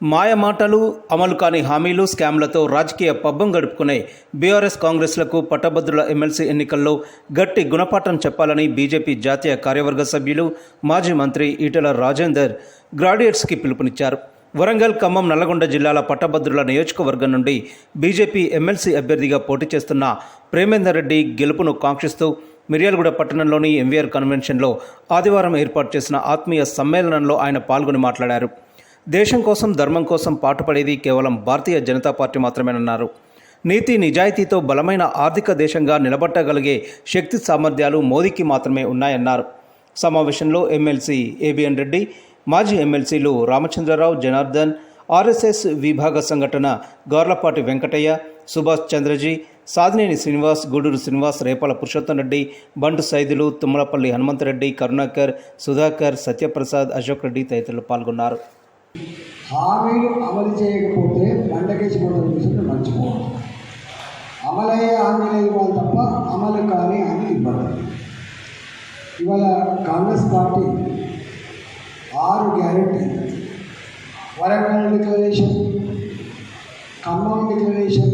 మాయ మాటలు అమలు కాని హామీలు స్కామ్లతో రాజకీయ పబ్బం గడుపుకునే బీఆర్ఎస్ కాంగ్రెస్లకు పట్టభద్రుల ఎమ్మెల్సీ ఎన్నికల్లో గట్టి గుణపాఠం చెప్పాలని బీజేపీ జాతీయ కార్యవర్గ సభ్యులు మాజీ మంత్రి ఈటెల రాజేందర్ గ్రాడ్యుయేట్స్కి పిలుపునిచ్చారు. వరంగల్ ఖమ్మం నల్లగొండ జిల్లాల పట్టభద్రుల నియోజకవర్గం నుండి బీజేపీ ఎమ్మెల్సీ అభ్యర్థిగా పోటీ చేస్తున్న ప్రేమేందర్ రెడ్డి గెలుపును కాంక్షిస్తూ మిర్యాలగూడ పట్టణంలోని ఎంవీఆర్ కన్వెన్షన్లో ఆదివారం ఏర్పాటు చేసిన ఆత్మీయ సమ్మేళనంలో ఆయన పాల్గొని మాట్లాడారు. దేశం కోసం ధర్మం కోసం పాటుపడేది కేవలం భారతీయ జనతా పార్టీ మాత్రమేనన్నారు. నీతి నిజాయితీతో బలమైన ఆర్థిక దేశంగా నిలబట్టగలిగే శక్తి సామర్థ్యాలు మోదీకి మాత్రమే ఉన్నాయన్నారు. సమావేశంలో ఎమ్మెల్సీ ఏబిఎన్ రెడ్డి మాజీ ఎమ్మెల్సీలు రామచంద్రరావు జనార్దన్ ఆర్ఎస్ఎస్ విభాగ సంఘటన గోర్లపాటి వెంకటయ్య సుభాష్ చంద్రజీ సాధినేని శ్రీనివాస్ గూడూరు శ్రీనివాస్ రేపాల పురుషోత్తం రెడ్డి బంటు సైదులు తుమ్మలపల్లి హనుమంతరెడ్డి కరుణాకర్ సుధాకర్ సత్యప్రసాద్ అశోక్ రెడ్డి తదితరులు పాల్గొన్నారు. హామీలు అమలు చేయకపోతే బండకేసిపోతున్న విషయం మర్చిపోవాలి. అమలయ్యే హామీలు ఇవ్వాలి తప్ప అమలు కాని హామీలు ఇవ్వాలి ఇవాళ కాంగ్రెస్ పార్టీ ఆరు guarantee. Warangal declaration Khammam declaration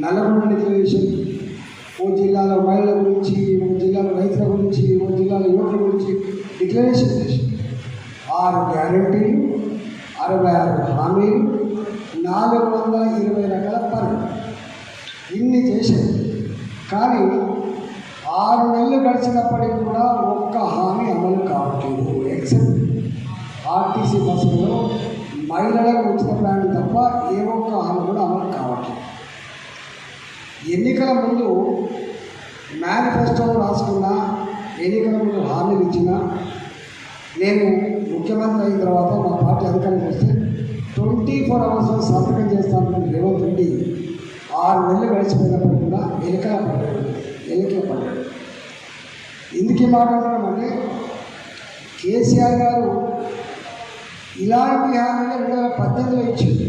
Nalgonda declaration ఓ జిల్లాల మహిళల గురించి ఓ జిల్లాలో రైతుల గురించి ఓ జిల్లాల యువకుల గురించి డిక్లరేషన్ చేసి ఆరు గ్యారంటీలు అరవై ఆరు హామీలు నాలుగు వందల ఇరవై రకాల పనులు. ఇన్ని చేశారు. కానీ ఆరు నెలలు గడిచినప్పటికీ కూడా ఒక్క హామీ అమలు కావట్లేదు. ఎక్సెప్ట్. ఆర్టీసీ బస్సులో మహిళలకు ఉచిత ప్రయాణం తప్ప ఏ ఒక్క హామీ కూడా అమలు కావట్లేదు. ఎన్నికల ముందు మేనిఫెస్టోలో రాసుకున్నా ఎన్నికల ముందు హామీలు ఇచ్చిన నేను ముఖ్యమంత్రి అయిన తర్వాత మా పార్టీ అధికారికి వస్తే ట్వంటీ ఫోర్ అవర్స్లో సంతకం చేస్తానని రేవంత్ రెడ్డి ఆరు నెలలు గడిచిపోయినప్పుడు కూడా ఎన్నికల పడ్డాడు ఎన్నికల పడ్డాడు ఎందుకు మాట్లాడుతున్నామంటే కేసీఆర్ గారు ఇలాంటి హామీలు రెండు వేల పద్దెనిమిదిలో ఇచ్చింది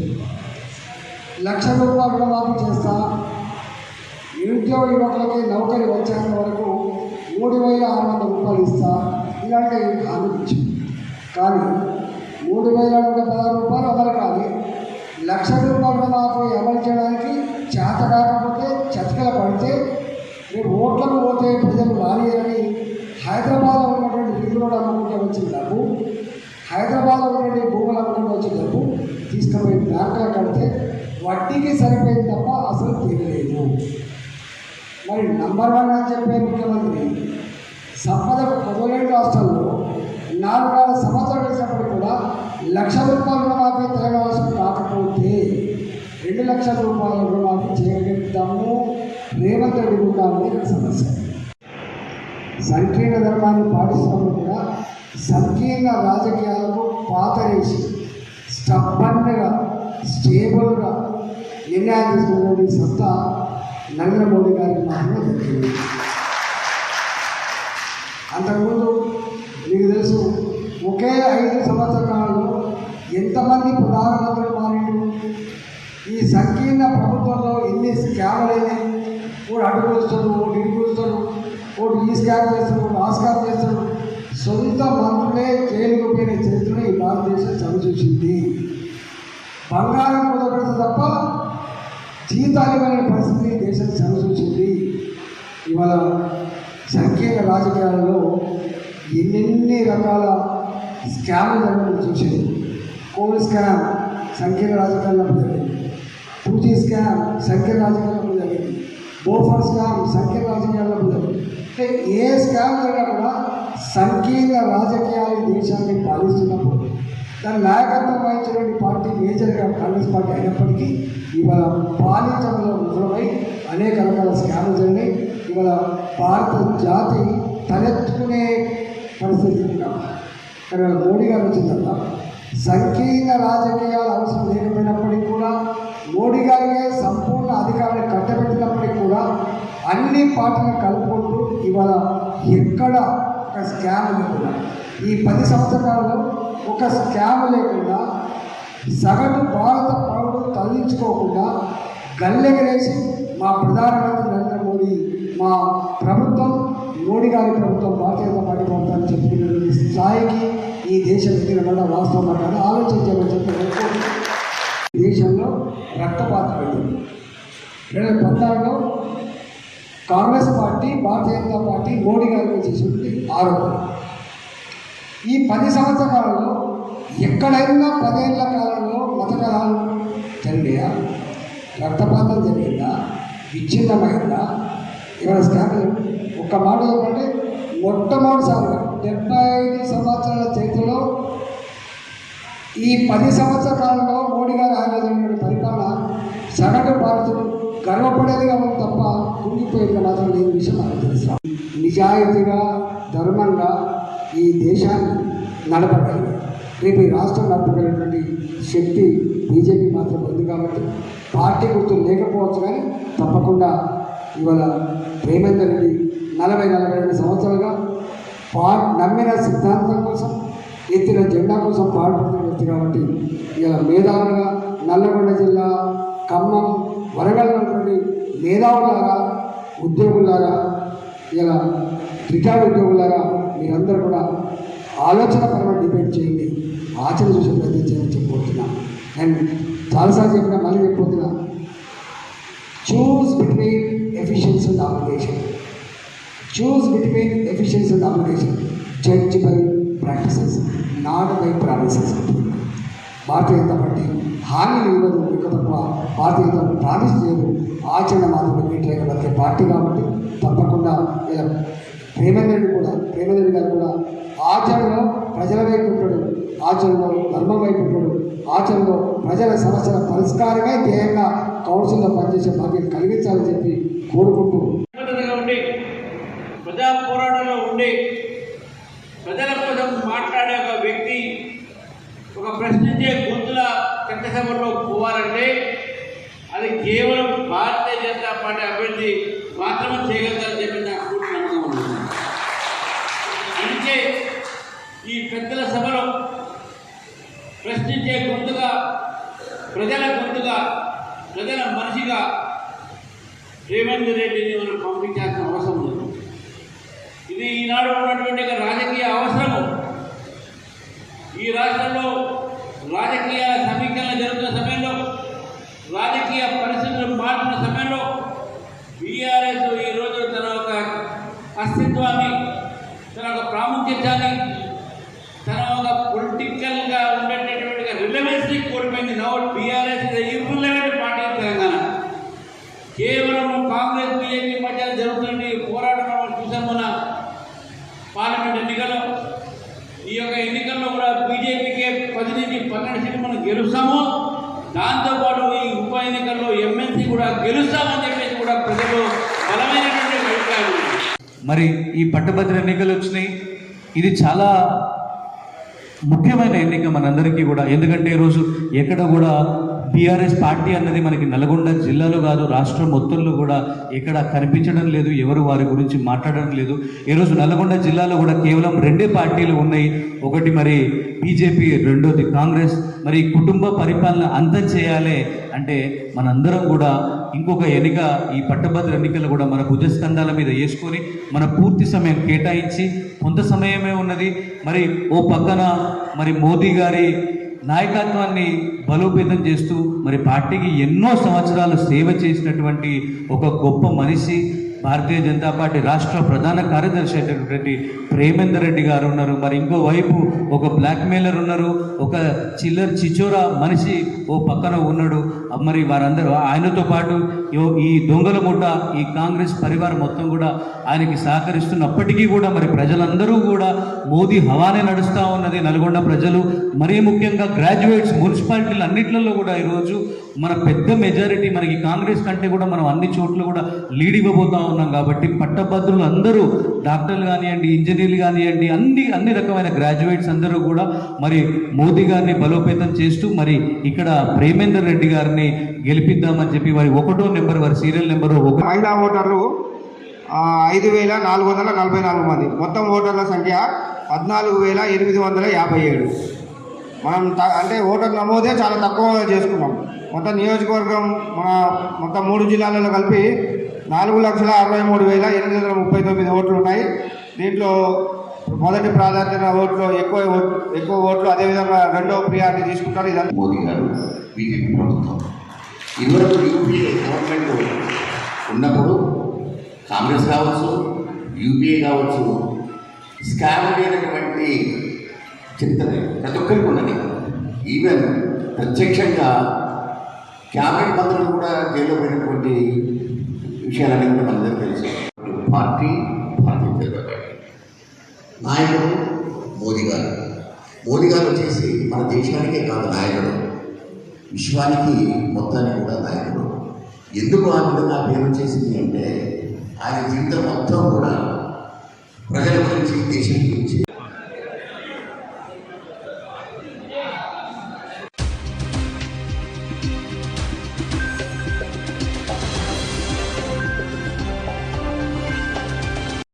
లక్ష రూపాయలు రుణమాఫీ చేస్తా ఉద్యోగ యువకులకి నౌకరి వచ్చేంత వరకు మూడు వేల ఆరు వందల రూపాయలు ఇస్తా ఇలాంటి హామీ ఇచ్చింది కానీ మూడు వేల నూట పదహారు రూపాయలు అమలు కాదు లక్ష రూపాయల నాకు అమలు చేయడానికి చేత కాకపోతే చతికల పడితే మీరు ఓట్లకు పోతే ప్రజలు రానియని హైదరాబాద్లో ఉన్నటువంటి రింగ్ రోడ్ అమ్ముకుంటే వచ్చిన డబ్బు హైదరాబాద్లో ఉన్నటువంటి భూములు అమ్ముకుంటే వచ్చిన డబ్బు తీసుకుపోయి బ్యాంకులో కడితే వడ్డీకి సరిపోయింది తప్ప అసలు తీరలేదు. మరి నంబర్ వన్ అని చెప్పే ముఖ్యమంత్రి సంపదకు పదిహేడు రాష్ట్రాల్లో నాలుగు సంవత్సరాలు వేసినప్పుడు కూడా లక్ష రూపాయల రుణమాఫీ తెలంగాణ కాకపోతే రెండు లక్షల రూపాయల రుణమాఫీ చేయగలుగుతాము. రేవంత్ రెడ్డి కూడా అనేది ఇక్కడ సమస్య. సంకీర్ణ ధర్మాన్ని పాటిస్తున్నప్పుడు కూడా సంకీర్ణ రాజకీయాలకు పాతరేసి స్టబ్బన్గా స్టేబుల్గా నిర్ణయాలు తీసుకున్నటువంటి సత్తా నరేంద్ర మోడీ గారికి మాత్రమే దక్కింది అంతకుముందు మీకు తెలుసు ఒకే ఐదు సంవత్సర కాలంలో ఎంతమంది ప్రధానమంత్రులు మారిండు ఈ సంకీర్ణ ప్రభుత్వంలో ఎన్ని స్కామ్లు అయినాయి? ఓడు అటు కూర్చుతాడు ఓటు ఇటు కూర్చుతాడు ఓటు ఈ స్కామ్ చేస్తాడు ఓటు ఆ స్కామ్ చేస్తాడు. సొంత మంత్రులే జైలుకు పోయిన చరిత్రను ఈ భారతదేశం చవి చూసింది బంగారం కుదరదు తప్ప జీతాలమైన పరిస్థితి దేశం చవి ఇవాళ సంకీర్ణ రాజకీయాలలో ఎన్నెన్ని రకాల స్కామ్లు జరగడం చూసేది. కోవిడ్ స్కామ్ సంకీర్ణ రాజకీయాల్లో జరిగింది. టూ జీ స్కామ్ సంకీర్ణ రాజకీయాల్లో జరిగింది. బోఫర్ స్కామ్ సంకీర్ణ రాజకీయాల్లో జరిగింది. అంటే ఏ స్కామ్ జరిగినా కూడా సంకీర్ణ రాజకీయాలు దేశాన్ని పాలిస్తున్నప్పుడు దాని నాయకత్వం వహించినటువంటి పార్టీ మేజర్గా కాంగ్రెస్ పార్టీ అయినప్పటికీ ఇవాళ పాలించడంలో విఫలమై అనేక రకాల స్కామ్లు జరిగినాయి. ఇవాళ భారత జాతి తలెత్తుకునే పరిస్థితి కానీ మోడీ గారు వచ్చిన తర్వాత సంకీర్ణ రాజకీయాలు అవసరం లేకపోయినప్పటికీ కూడా మోడీ గారికే సంపూర్ణ అధికారాన్ని కట్టబెట్టినప్పటికీ కూడా అన్ని పార్టీలను కలుపుకుంటూ ఇవాళ ఎక్కడ ఒక స్కామ్ లేకుండా ఈ పది సంవత్సరాలలో ఒక స్కామ్ లేకుండా సగటు భారత పౌరుడు తరలించుకోకుండా గల్లెగరేసి మా ప్రధానమంత్రి నరేంద్ర మోడీ మా ప్రభుత్వం మోడీ గారి ప్రభుత్వం భారతీయ జనతా పార్టీ ప్రభుత్వం చెప్పిన స్థాయికి ఈ దేశం ఎదిగిన వల్ల వాస్తవం కాదు. ఆలోచించమని చెప్పి దేశంలో రక్తపాతం అయింది. రెండు వేల పద్నాలుగులో కాంగ్రెస్ పార్టీ భారతీయ జనతా పార్టీ మోడీ గారికి చేసినటువంటి ఆరోపణ ఈ పది సంవత్సరాలలో ఎక్కడైనా పదేళ్ళ కాలంలో మత కళాలు జరిగాయా? రక్తపాతం జరిగిందా? విచ్ఛిన్నమైందా? ఇవాళ స్కామ్ ఒక్క మాట చెప్పండి. మొట్టమొదటిసారిగా డెబ్బై ఐదు సంవత్సరాల చరిత్రలో ఈ పది సంవత్సరాలలో మోడీ గారు ఆయన పరిపాలన సగటు భారతులు గర్వపడేదిగా ఉంది తప్ప కుంగిపోయేది మాత్రం లేని విషయం నాకు తెలుసు నిజాయితీగా ధర్మంగా ఈ దేశాన్ని నడపగలరు రేపు ఈ రాష్ట్రం నడపగలిగినటువంటి శక్తి బీజేపీ మాత్రం ఉంది కాబట్టి పార్టీ గుర్తు లేకపోవచ్చు కానీ తప్పకుండా ఇవాళ ప్రేమేందర్ రెడ్డి నలభై నలభై రెండు సంవత్సరాలుగా పా నమ్మిన సిద్ధాంతం కోసం ఎత్తిన జెండా కోసం పాటుపడుతున్న వ్యక్తి కాబట్టి ఇలా మేధావులుగా నల్లగొండ జిల్లా ఖమ్మం వరంగల్ ఉన్నటువంటి మేధావులాగా ఉద్యోగులాగా ఇలా రిటైర్డ్ ఉద్యోగులాగా మీరందరూ కూడా ఆలోచనపరమైన డిబేట్ చేయండి. ఆచరణ చూసే ప్రయత్నం చేయాలని చెప్పబోతున్నా అండ్ చాలాసార్లు చెప్పినా మళ్ళీ చెప్పబోతున్నా. Choose between efficiency and obligation choose between efficiency and obligation judge by practices not by promises Bharatiya Janata party హామీలు ఇవ్వదు ఇక తప్ప భారతీయ జనతా పార్టీ ప్రామిస్ చేయదు ఆచరణ మాత్రమే మీటర్ పార్టీ కాబట్టి తప్పకుండా ఇలా ప్రేమేంద్రుడు కూడా ప్రేమేంద్రుడు గారు కూడా ఆచరణలో ప్రజల వైపు ఉంటాడు. ఆచరణలో ధర్మం వైపు ఉంటాడు. ఆచరణలో ప్రజల సమస్యల పరిష్కారమే ధ్యేయంగా కౌన్సిల్లో పనిచేసే బాధ్యత కలిగించాలని చెప్పి కోరుకుంటూ. ప్రజా పోరాటంలో ఉండి ప్రజల కోసం మాట్లాడే ఒక వ్యక్తి ఒక ప్రశ్నించే గుర్తుల చట్టసభలో పోవాలంటే అది కేవలం భారతీయ జనతా పార్టీ అభివృద్ధి మాత్రమే చేయగలుగుతారని చెప్పి నాకు పూర్తి నమ్మకం ఉంది అందుకే ఈ పెద్దల సభలో ప్రశ్నించే గొంతుగా ప్రజల గొంతుగా ప్రజల మనిషిగా రేవంత్ రెడ్డిని మనం పంపించాల్సిన అవసరం ఉంది ఇది ఈనాడు ఉన్నటువంటి రాజకీయ అవసరము. ఈ రాష్ట్రంలో రాజకీయ సమీకరణ జరుగుతున్న సమయంలో రాజకీయ పరిస్థితులు మారుతున్న సమయంలో బీఆర్ఎస్ ఈరోజు తన ఒక అస్తిత్వాన్ని తన ఒక ప్రాముఖ్యతని తన ఒక పొలిటికల్గా ఉండేటటువంటి రిలవెన్స్ని కోల్పోయింది now BRS irrelevant party in Telangana కేవలం కాంగ్రెస్ బీజేపీ మధ్య జరుగుతున్న ఈ పోరాటం మనం చూసాం మన పార్లమెంట్ ఎన్నికల్లో ఈ యొక్క ఎన్నికల్లో కూడా బీజేపీకే పది నుంచి పన్నెండు సీట్లు మనం గెలుస్తాము దాంతోపాటు ఈ ఉప ఎన్నికల్లో ఎమ్మెల్సీ కూడా గెలుస్తామని చెప్పేసి కూడా ప్రజలు బలమైనటువంటి అభిప్రాయం ఉంది. మరి ఈ పట్టభద్ర ఎన్నికలు వచ్చినాయి. ఇది చాలా ముఖ్యమైన ఎన్నిక మనందరికీ కూడా. ఎందుకంటే ఈరోజు ఎక్కడ కూడా టీఆర్ఎస్ పార్టీ అన్నది మనకి నల్గొండ జిల్లాలో కాదు రాష్ట్రం మొత్తంలో కూడా ఎక్కడ కనిపించడం లేదు ఎవరు వారి గురించి మాట్లాడడం లేదు. ఈరోజు నల్గొండ జిల్లాలో కూడా కేవలం రెండే పార్టీలు ఉన్నాయి. ఒకటి మరి బీజేపీ రెండోది కాంగ్రెస్. మరి కుటుంబ పరిపాలన అంతం చేయాలి అంటే మనందరం కూడా ఇంకొక ఎన్నిక ఈ పట్టభద్ర ఎన్నికలు కూడా మన భుజస్కంధాల మీద వేసుకొని మన పూర్తి సమయం కేటాయించి కొంత సమయమే ఉన్నది. మరి ఓ పక్కన మరి మోదీ గారి నాయకత్వాన్ని బలోపేతం చేస్తూ మరి పార్టీకి ఎన్నో సంవత్సరాలు సేవ చేసినటువంటి ఒక గొప్ప మనిషి భారతీయ జనతా పార్టీ రాష్ట్ర ప్రధాన కార్యదర్శి అయినటువంటి ప్రేమేందర్ రెడ్డి గారు ఉన్నారు. మరి ఇంకో వైపు ఒక బ్లాక్ మెయిలర్ ఉన్నారు. ఒక చిల్లర్ చిచోరా మనిషి ఓ పక్కన ఉన్నాడు. మరి వారందరూ ఆయనతో పాటు ఈ దొంగల ముఠ ఈ కాంగ్రెస్ పరివారం మొత్తం కూడా ఆయనకి సహకరిస్తున్నప్పటికీ కూడా మరి ప్రజలందరూ కూడా మోదీ హవానే నడుస్తూ ఉన్నది నల్గొండ ప్రజలు. మరీ ముఖ్యంగా గ్రాడ్యుయేట్స్ మున్సిపాలిటీలు అన్నిట్లలో కూడా ఈరోజు మన పెద్ద మెజారిటీ మనకి కాంగ్రెస్ కంటే కూడా మనం అన్ని చోట్ల కూడా లీడ్ ఇవ్వబోతా ఉన్నాం కాబట్టి పట్టభద్రులు అందరూ డాక్టర్లు కానివ్వండి ఇంజనీర్లు కానివ్వండి అన్ని అన్ని రకమైన గ్రాడ్యుయేట్స్ అందరూ కూడా మరి మోదీ గారిని బలోపేతం చేస్తూ మరి ఇక్కడ ప్రేమేందర్ రెడ్డి గారిని గెలిపిద్దామని చెప్పి వారి ఒకటో నెంబర్ వారి సీరియల్ నెంబర్ ఒక మహిళా ఓటర్లు ఐదు వేల నాలుగు వందల నలభై నాలుగు మంది. మొత్తం ఓటర్ల సంఖ్య పద్నాలుగు వేల ఎనిమిది వందల యాభై ఏడు. మనం అంటే ఓటర్ నమోదే చాలా తక్కువ చేసుకున్నాం. మొత్తం నియోజకవర్గం మన మొత్తం మూడు జిల్లాలలో కలిపి నాలుగు లక్షల అరవై మూడు వేల ఎనిమిది వందల ముప్పై తొమ్మిది ఓట్లు ఉన్నాయి. దీంట్లో మొదటి ప్రాధాన్యత ఓట్లు ఎక్కువ ఓట్లు ఎక్కువ ఓట్లు అదేవిధంగా రెండో ప్రియారిటీ తీసుకుంటారు. ఇదంతా మోదీ గారు బీజేపీ ప్రభుత్వం. ఇదివరకు యూపీఏ గవర్నమెంట్ ఉన్నప్పుడు కాంగ్రెస్ కావచ్చు యూపీఏ కావచ్చు స్కామ్ లేనటువంటి చరిత్ర ప్రతి ఒక్కరికి ఉన్నది ఈవెన్ ప్రత్యక్షంగా క్యాబినెట్ మంత్రులు కూడా జైల్లో పోయినటువంటి విషయాలన్నీ కూడా మనందరికీ తెలుసు. Party Bharatiya Janata party. నాయకుడు మోదీ గారు. మోదీ గారు వచ్చేసి మన దేశానికే కాదు నాయకుడు. విశ్వానికి మొత్తానికి కూడా నాయకుడు. ఎందుకు ఆ విధంగా పేరు చేసింది అంటే ఆయన జీవితం మొత్తం కూడా ప్రజల గురించి దేశం గురించి